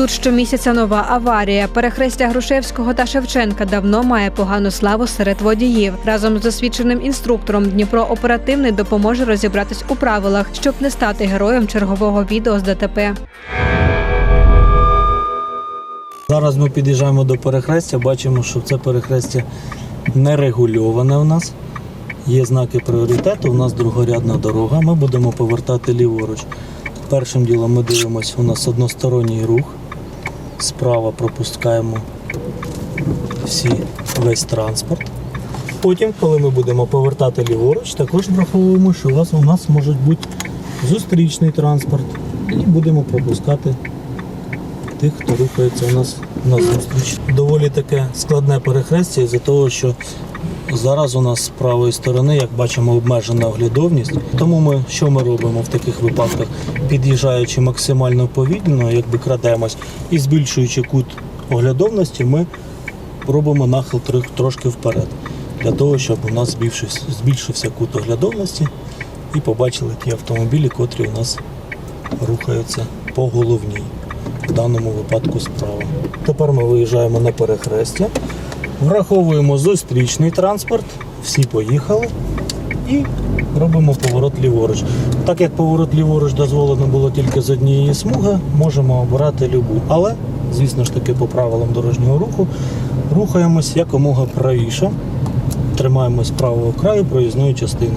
Тут щомісяця нова аварія. Перехрестя Грушевського та Шевченка давно має погану славу серед водіїв. Разом з досвідченим інструктором Дніпро оперативний допоможе розібратись у правилах, щоб не стати героєм чергового відео з ДТП. Зараз ми під'їжджаємо до перехрестя, бачимо, що це перехрестя не регульоване у нас. Є знаки пріоритету, у нас другорядна дорога. Ми будемо повертати ліворуч. Першим ділом ми дивимося, у нас односторонній рух. Справа пропускаємо всі, весь транспорт. Потім, коли ми будемо повертати ліворуч, також враховуємо, що у вас у нас може бути зустрічний транспорт. І будемо пропускати тих, хто рухається у нас на зустріч. Доволі таке складне перехрестя із-за того, що зараз у нас з правої сторони, як бачимо, обмежена оглядовність. Тому ми що ми робимо в таких випадках? Під'їжджаючи максимально повільно, якби крадемось, і збільшуючи кут оглядовності, ми робимо нахил трошки вперед. Для того, щоб у нас збільшився, збільшився кут оглядовності і побачили ті автомобілі, котрі у нас рухаються по головній в даному випадку справа. Тепер ми виїжджаємо на перехрестя, враховуємо зустрічний транспорт, всі поїхали і робимо поворот ліворуч. Так як поворот ліворуч дозволено було тільки з однієї смуги, можемо обирати любу. Але, звісно ж таки, по правилам дорожнього руху рухаємось якомога правіше, тримаємось правого краю проїзної частини.